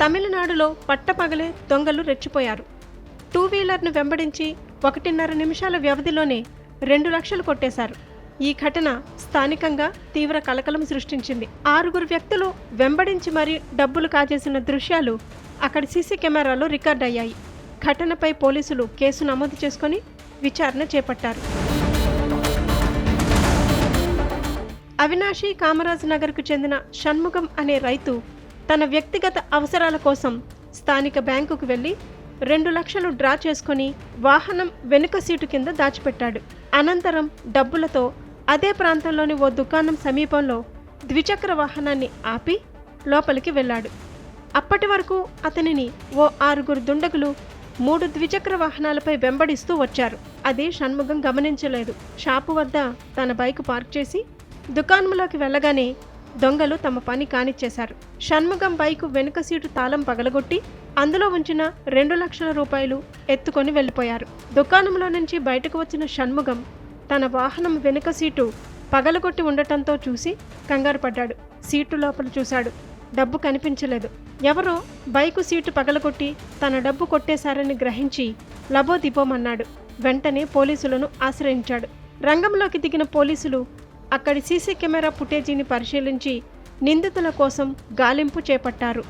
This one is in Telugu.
తమిళనాడులో పట్టపగలే దొంగలు రెచ్చిపోయారు. టూ వీలర్ను వెంబడించి ఒకటిన్నర నిమిషాల వ్యవధిలోనే రెండు లక్షలు కొట్టేశారు. ఈ ఘటన స్థానికంగా తీవ్ర కలకలం సృష్టించింది. ఆరుగురు వ్యక్తులు వెంబడించి మరీ డబ్బులు కాజేసిన దృశ్యాలు అక్కడి సీసీ కెమెరాలో రికార్డ్ అయ్యాయి ఘటనపై పోలీసులు కేసు నమోదు చేసుకొని విచారణ చేపట్టారు. అవినాషి కామరాజ్ నగర్కు చెందిన షణ్ముఖం అనే రైతు తన వ్యక్తిగత అవసరాల కోసం స్థానిక బ్యాంకుకు వెళ్ళి రెండు లక్షలు డ్రా చేసుకొని వాహనం వెనుక సీటు కింద దాచిపెట్టాడు. అనంతరం డబ్బులతో అదే ప్రాంతంలోని ఓ దుకాణం సమీపంలో ద్విచక్ర వాహనాన్ని ఆపి లోపలికి వెళ్ళాడు. అప్పటి వరకు అతనిని ఓ ఆరుగురు దుండగులు మూడు ద్విచక్ర వాహనాలపై వెంబడిస్తూ వచ్చారు. అది షణ్ముఖం గమనించలేదు. షాపు వద్ద తన బైక్ పార్క్ చేసి దుకాణంలోకి వెళ్ళగానే దొంగలు తమ పని కానిచ్చేశారు. షణ్ముఖం బైకు వెనుక సీటు తాళం పగలగొట్టి అందులో ఉంచిన రెండు లక్షల రూపాయలు ఎత్తుకొని వెళ్ళిపోయారు. దుకాణంలో నుంచి బయటకు వచ్చిన షణ్ముఖం తన వాహనం వెనుక సీటు పగలగొట్టి ఉండటంతో చూసి కంగారు పడ్డాడు. సీటు లోపల చూశాడు. డబ్బు కనిపించలేదు. ఎవరో బైకు సీటు పగలగొట్టి తన డబ్బు కొట్టేశారని గ్రహించి లబోదిబోమన్నాడు వెంటనే పోలీసులను ఆశ్రయించాడు. రంగంలోకి దిగిన పోలీసులు అక్కడి సీసీ కెమెరా ఫుటేజీని పరిశీలించి నిందితుల కోసం గాలింపు చేపట్టారు.